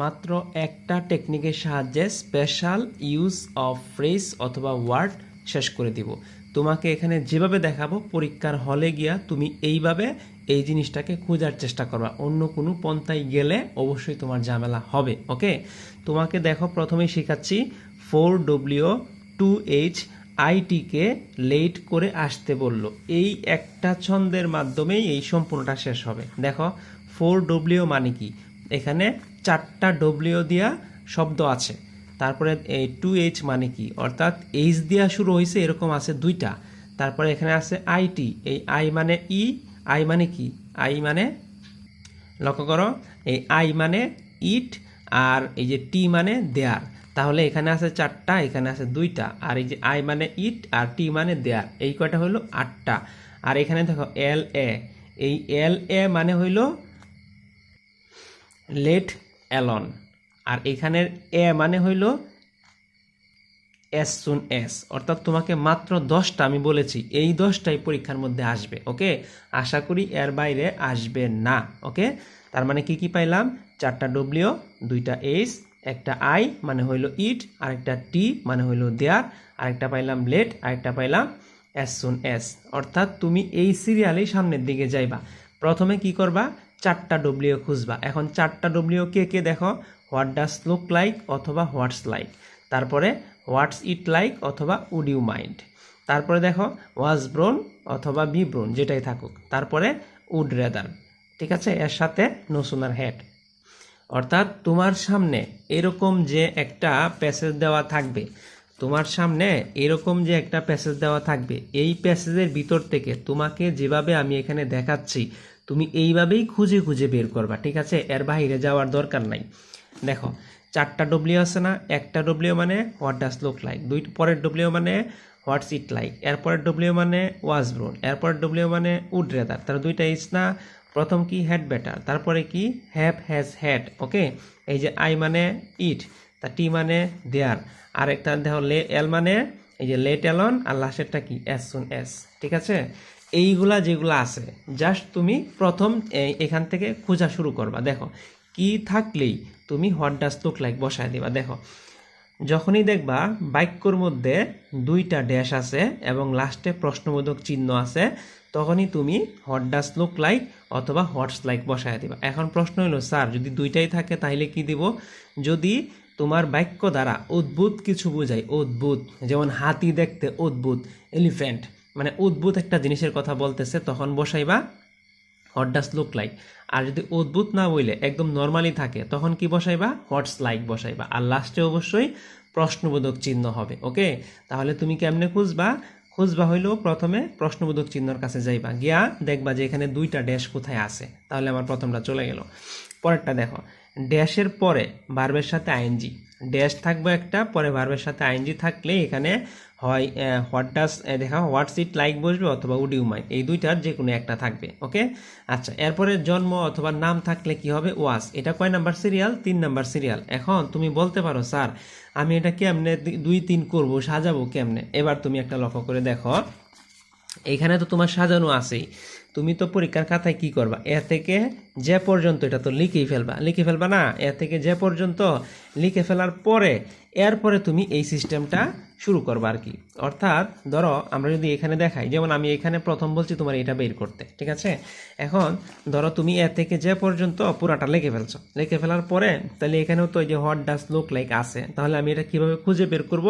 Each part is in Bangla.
মাত্র একটা টেকনিকের সাহায্যে স্পেশাল ইউজ অফ ফ্রেজ অথবা ওয়ার্ড শেষ করে দিব। তোমাকে এখানে যেভাবে দেখাবো, পরীক্ষার হলে গিয়া তুমি এইভাবে এই জিনিসটাকে খোঁজার চেষ্টা করবা। অন্য কোনো পন্থায় গেলে অবশ্যই তোমার ঝামেলা হবে ওকে তোমাকে দেখো, প্রথমেই শেখাচ্ছি ফোর ডব্লিউ টু এইচ আইটিকে লেট করে আসতে বলল। এই একটা ছন্দের মাধ্যমেই এই সম্পূর্ণটা শেষ হবে। দেখো ফোর ডব্লিউ মানে কি? এখানে চারটা ডব্লিউ দিয়া শব্দ আছে। তারপরে এই টু এইচ মানে কি? অর্থাৎ এইচ দিয়া শুরু হয়েছে এরকম আছে দুইটা। তারপরে এখানে আছে আইটি এই আই মানে ই আই মানে কি? আই মানে লক্ষ্য করো, এই আই মানে ইট আর এই যে টি মানে দেয়ার। তাহলে এখানে আছে চারটা, এখানে আছে দুইটা। আর এই যে আই মানে ইট আর টি মানে দেয়ার। এই কয়টা হলো আটটা। আর এখানে দেখো এল এ এই এল এ মানে হইল লেট অ্যালন। আর এখানের এ মানে হইল এস সুন এস অর্থাৎ তোমাকে মাত্র দশটা আমি বলেছি, এই দশটাই পরীক্ষার মধ্যে আসবে, ওকে? আশা করি এর বাইরে আসবে না, ওকে? তার মানে কি কি পাইলাম? চারটা ডব্লিউ দুইটা এইচ একটা আই মানে হইল ইট আরেকটা টি মানে হইল দেয়ার আরেকটা পাইলাম লেট আরেকটা পাইলাম এস সুন এস অর্থাৎ তুমি এই সিরিয়ালেই সামনের দিকে যাইবা। প্রথমে কি করবা? চারটা ডব্লিউ খুঁজবা। এখন চারটা ডব্লিউ কে কে দেখো? হোয়াট ডাস লুক লাইক অথবা হোয়াটস লাইক তারপরে হোয়াটস ইট লাইক অথবা উড ইউ মাইন্ড তারপরে দেখো ওয়াজ ব্রোন অথবা বি ব্রোন যেটাই থাকুক। তারপরে উড রেদার ঠিক আছে? এর সাথে নো সোনার হেড অর্থাৎ তোমার সামনে এরকম যে একটা প্যাসেজ দেওয়া থাকবে, তোমার সামনে এরকম যে একটা প্যাসেজ দেওয়া থাকবে, এই প্যাসেজের ভিতর থেকে তোমাকে যেভাবে আমি এখানে দেখাচ্ছি তুমি এইভাবেই খুঁজে খুঁজে বের করবা, ঠিক আছে? এর বাইরে যাওয়ার দরকার নাই। দেখো, চারটা ডব্লিউ আছে না? একটা ডব্লিউ মানে হোয়াট ডাস লুক লাইক দুই, পরের ডব্লিউ মানে হোয়াটস ইট লাইক এরপরের ডব্লিউ মানে ওয়াজ ব্রোন এরপরের ডব্লিউ মানে উড রেদার তার দুইটা ইস না? প্রথম কি হ্যাড বেটার তারপরে কি হ্যাভ হ্যাজ হ্যাড ওকে এই যে আই মানে ইট তা টি মানে দেয়ার আর একটা দেখো লে এল মানে এই যে লেট এলন আর লাস্টেরটা কি? এস সুন এস ঠিক আছে? এইগুলা যেগুলো আছে জাস্ট তুমি প্রথম এখান থেকে খোঁজা শুরু করবা। দেখো, কি থাকলেই তুমি হোয়াট ডাস লুক লাইক বসায় দিবা। দেখো, যখনই দেখবা বাক্যর মধ্যে দুইটা ড্যাশ আছে এবং লাস্টে প্রশ্নবোধক চিহ্ন আছে, তখনই তুমি হোয়াট ডাস লুক লাইক অথবা হোয়াটস লাইক বসায় দিবা। এখন প্রশ্ন হলো, স্যার, যদি দুইটাই থাকে তাহলে কি দিব? যদি তোমার বাক্য দ্বারা অদ্ভুত কিছু বোঝায়, অদ্ভুত, যেমন হাতি দেখতে অদ্ভুত এলিফ্যান্ট মানে অদ্ভুত একটা জিনিসের কথা বলতেছে, তখন বসাইবা হট ডাস লুক লাইক আর যদি অদ্ভুত না বইলে একদম নর্মালি থাকে, তখন কি বসাইবা? হোয়াটস লাইক বসাইবা। আর লাস্টে অবশ্যই প্রশ্নবোধক চিহ্ন হবে ওকে তাহলে তুমি কেমনে খুঁজবা? খুঁজবা হইলেও প্রথমে প্রশ্নবোধক চিহ্নর কাছে যাইবা, গিয়া দেখবা যে এখানে দুইটা ড্যাশ কোথায় আছে। তাহলে আমার প্রথমটা চলে গেল। পরেরটা দেখো ড্যাশের পরে ভার্বের সাথে আইএনজি ড্যাশ থাকবে একটা, পরে ভার্বের সাথে আইএনজি থাকলে এখানে হয় হোয়াট ডাস দেখা হোয়াটস ইট লাইক বসবে অথবা উড ইউ মাইন্ড এই দুইটার যে কোনো একটা থাকবে ওকে আচ্ছা এরপরে জন্ম অথবা নাম থাকলে কি হবে? ওয়াস এটা কয় নাম্বার সিরিয়াল তিন নাম্বার সিরিয়াল এখন তুমি বলতে পারো, স্যার, আমি এটা কেমনে দুই- তিন করব, সাজাবো কেমনে? এবার তুমি একটা লক্ষ্য করে দেখো, এখানে তো তোমার সাজানো আছেই। তুমি তো পরীক্ষার খাতায় কি করবা? এ থেকে যে পর্যন্ত এটা তো লিখেই ফেলবা লিখে ফেলবা না, এ থেকে যে পর্যন্ত লিখে ফেলার পরে, এরপরে তুমি এই সিস্টেমটা শুরু করবা আর কি। অর্থাৎ ধরো, আমরা যদি এখানে দেখাই, যেমন আমি এখানে প্রথম বলছি তোমার এটা বের করতে, ঠিক আছে? এখন ধরো তুমি এ থেকে যে পর্যন্ত পুরাটা লিখে ফেলছো, লিখে ফেলার পরে, তাহলে এখানেও তো এই যে হট ডাস লুক লাইক আছে, তাহলে আমি এটা কীভাবে খুঁজে বের করব?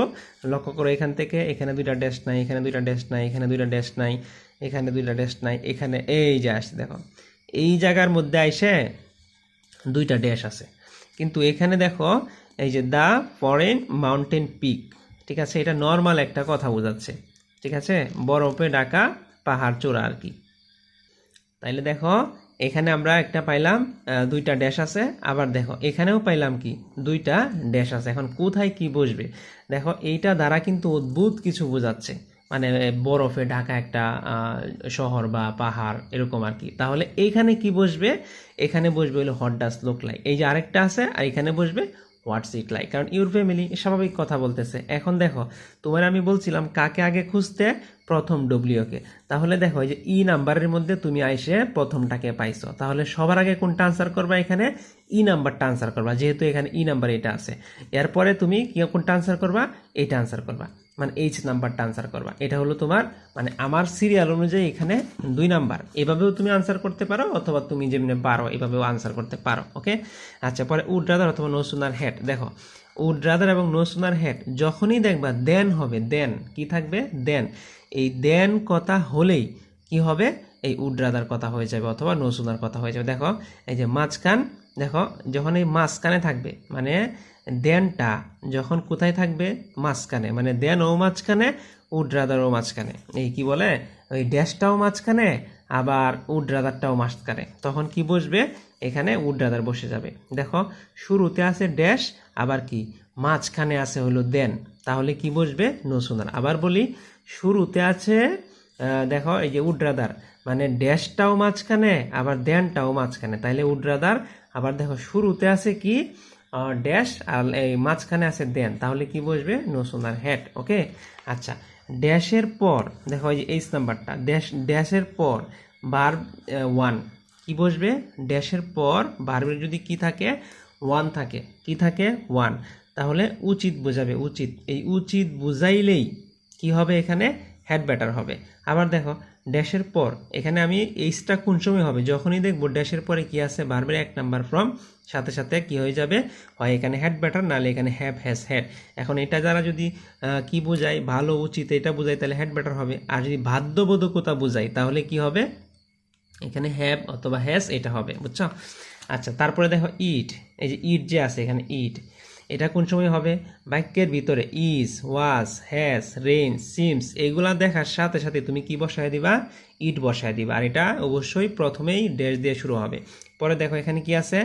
লক্ষ্য করো এখান থেকে, এখানে দুইটা ড্যাশ নাই, এখানে দুইটা ড্যাশ নাই, এখানে দুইটা ড্যাশ নাই, এখানে দুইটা ড্যাশ নাই, এখানে এই যে আসছে, দেখো। এই জায়গার মধ্যে আইসে দুইটা ড্যাশ আছে। কিন্তু এখানে দেখো, এই যে দ্য ফরেন মাউন্টেন পিক ঠিক আছে? এটা নর্মাল একটা কথা বোঝাচ্ছে, ঠিক আছে? বরফে ঢাকা পাহাড় চূড়া আর কি। তাইলে দেখো, এখানে আমরা একটা পাইলাম দুইটা ড্যাশ আছে। আবার দেখো, এখানেও পাইলাম কি? দুইটা ড্যাশ আছে। এখন কোথায় কি বসবে? দেখো, এইটা দ্বারা কিন্তু অদ্ভুত কিছু বোঝাচ্ছে। মানে বরফে ঢাকা একটা শহর বা পাহাড় এরকম আর কি। তাহলে এইখানে কি বসবে? এখানে বসবে হলো হট ডাস লোক লাইক এই যে আরেকটা আছে, আর এখানে বসবে হোয়াটস ইট লাইক কারণ ইউর ফ্যামিলি স্বাভাবিক কথা বলতেছে। এখন দেখো, তোমার আমি বলছিলাম কাকে আগে খুঁজতে? প্রথম ডব্লিউকে তাহলে দেখো যে ই নাম্বারের মধ্যে তুমি আইসে প্রথমটাকে পাইছো। তাহলে সবার আগে কোনটা আনসার করবা এখানে? ই নাম্বারটা আনসার করবা, যেহেতু এখানে ই নাম্বার এটা আছে। এরপরে তুমি কোনটা আনসার করবা? এটা আনসার করবা। মানে এইচ নাম্বারটা আনসার করবা। এটা হলো তোমার মানে আমার সিরিয়াল অনুযায়ী এখানে দুই নাম্বার। এভাবেও তুমি আনসার করতে পারো, অথবা তুমি যেমনি পারো, এভাবেও আনসার করতে পারো ওকে আচ্ছা পরে উড রাদার অথবা নো সুনার হেড। দেখো উড রাদার এবং নো সুনার হেড যখনই দেখবা দেন হবে দেন কি থাকবে? দেন এই দেন কথা হলেই কি হবে? এই উড রাদার কথা হয়ে যাবে অথবা নো সুনার কথা হয়ে যাবে। দেখো, এই যে মাঝখান, দেখো, যখন এই মাঝখানে থাকবে মানে দেনটা যখন কোথায় থাকবে? মাঝখানে মানে দেন ও মাঝখানে উড রাদারও মাঝখানে। এই কি বলে? ওই ড্যাশটাও মাঝখানে, আবার উড রাদারটাও মাঝখানে। তখন কি বসবে? এখানে উড রাদার বসে যাবে। দেখো, শুরুতে আছে ড্যাশ আবার কি? মাঝখানে আছে হলো দেন তাহলে কি বসবে? নো সুনার আবার বলি, শুরুতে আছে দেখো, এই যে উড রাদার মানে ড্যাশটাও মাঝখানে, আবার দেনটাও মাঝখানে। তাইলে উড রাদার আবার দেখো, শুরুতে আছে কি? ড্যাশ আর এই মাঝখানে আছে দেন তাহলে কি বসবে? নো সোনার হেড ওকে আচ্ছা ড্যাশের পর, দেখো, এই যে এইচ নাম্বারটা ড্যাশ ড্যাশের পর বার ওয়ান কি বসবে? ড্যাশের পর বারবের যদি কি থাকে? ওয়ান থাকে। কি থাকে? ওয়ান তাহলে উচিত বোঝাবে, উচিত। এই উচিত বুঝাইলেই কি হবে এখানে? হ্যাড ব্যাটার হবে। আবার দেখো, ড্যাশের পর, এখানে আমি এইচটা কোন সময় হবে? যখনই দেখব ড্যাশের পরে কি আছে বারবার এক নাম্বার ফ্রম সাথে সাথে কি হয়ে যাবে? হয় এখানে হ্যাড ব্যাটার নাহলে এখানে হ্যাভ হ্যাজ হ্যাড এখন এটা যারা যদি কি বোঝায়? ভালো, উচিত, এটা বোঝায়, তাহলে হ্যাড ব্যাটার হবে। আর যদি বাধ্যবোধকতা বোঝায়, তাহলে কি হবে? এখানে হ্যাভ অথবা হ্যাস এটা হবে, বুঝছ? আচ্ছা তারপরে দেখো ইট এই যে ইট যে আছে এখানে ইট এটা কোন সময় হবে? বাক্যের ভিতরে ইজ ওয়াজ হ্যাজ রেন সিমস এগুলা দেখার সাথে সাথে তুমি কি বসায় দিবা? ইট বসায় দিবা, আর এটা অবশ্যই প্রথমেই ড্যাশ দিয়ে শুরু হবে। পরে দেখো এখানে কি আছে?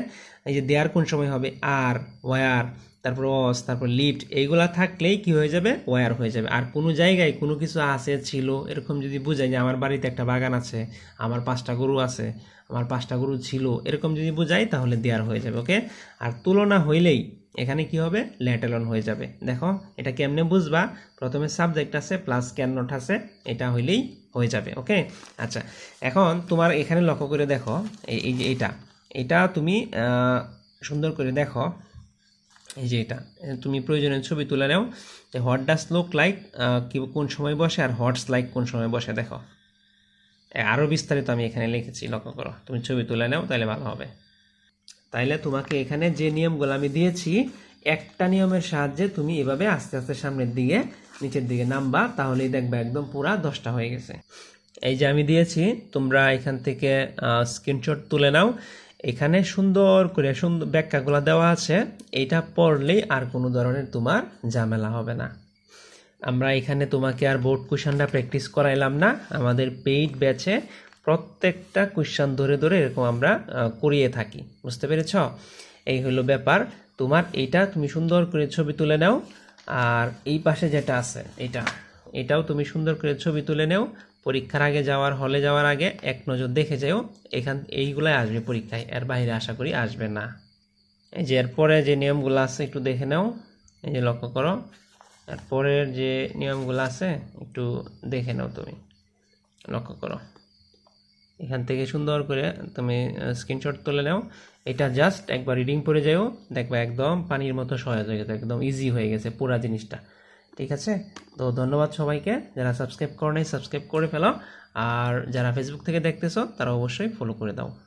এই যে দেয়ার কোন সময় হবে? আর, ওয়ার, তারপর অস তারপর লিফট, এইগুলা থাকলেই কি হয়ে যাবে? ওয়ার হয়ে যাবে। আর কোনো জায়গায় কোনো কিছু আছে, ছিল, এরকম যদি বোঝাই যে আমার বাড়িতে একটা বাগান আছে, আমার পাঁচটা গরু আছে, আমার পাঁচটা গরু ছিল, এরকম যদি বোঝাই তাহলে দেয়ার হয়ে যাবে, ওকে? আর তুলনা হইলেই এখানে কি হবে? ল্যাটেলন হয়ে যাবে। দেখো, এটা কেমনে বুঝবা? প্রথমে সাবজেক্ট আছে প্লাস ক্যান নট আছে, এটা হইলেই হয়ে যাবে, ওকে? আচ্ছা এখন তোমার এখানে লক্ষ্য করে দেখো, এই যে এটা এটা তুমি সুন্দর করে দেখো। এই যে এটা তুমি প্রয়োজনীয় ছবি তুলে নাও যে হট ডাস লুক লাইক কোন সময় বসে আর হটস লাইক কোন সময় বসে, দেখো। আরও বিস্তারিত আমি এখানে লিখেছি, লক্ষ্য করো। তুমি ছবি তুলে নাও, তাহলে ভালো হবে। তাইলে তোমাকে এখানে যে নিয়মগুলো আমি দিয়েছি, একটা নিয়মের সাহায্যে তুমি এভাবে আস্তে আস্তে সামনের দিকে, নিচের দিকে নামবা, তাহলেই দেখবে একদম পুরা দশটা হয়ে গেছে। এই যে আমি দিয়েছি, তোমরা এখান থেকে স্ক্রিনশট তুলে নাও। এখানে সুন্দর করে সুন্দর ব্যাখ্যাগুলো দেওয়া আছে। এটা পড়লেই আর কোনো ধরনের তোমার ঝামেলা হবে না। আমরা এখানে তোমাকে আর বোর্ড কুশনটা প্র্যাকটিস করাইলাম না। আমাদের পেইড ব্যাচে প্রত্যেকটা কুশন ধরে ধরে এরকম আমরা করিয়ে থাকি। বুঝতে পেরেছ? এই হলো ব্যাপার। তোমার এইটা তুমি সুন্দর করে ছবি তুলে নাও। আর এই পাশে যেটা আছে, এটা, এটাও তুমি সুন্দর করে ছবি তুলে নাও। পরীক্ষার আগে যাওয়ার হলে যাওয়ার আগে এক নজর দেখে যাও এখান, এইগুলাই আসবে পরীক্ষায়, এর বাইরে আশা করি আসবে না। এই যে এরপরে যে নিয়মগুলো আছে, একটু দেখে নাও, এই যে লক্ষ্য করো, এরপরের যে নিয়মগুলো আছে, একটু দেখে নাও তুমি, লক্ষ্য করো। এখান থেকে সুন্দর করে তুমি স্ক্রিনশট তুলে নাও, এটা জাস্ট একবার রিডিং পড়ে যাও দেখবা একদম পানির মতো সহজ হয়ে গেছে, একদম ইজি হয়ে গেছে পুরা জিনিসটা। ঠিক আছে? তো ধন্যবাদ সবাইকে। যারা সাবস্ক্রাইব করো নাই সাবস্ক্রাইব করে ফেলো। আর যারা ফেসবুক থেকে দেখতেছো, তারা অবশ্যই ফলো করে দাও।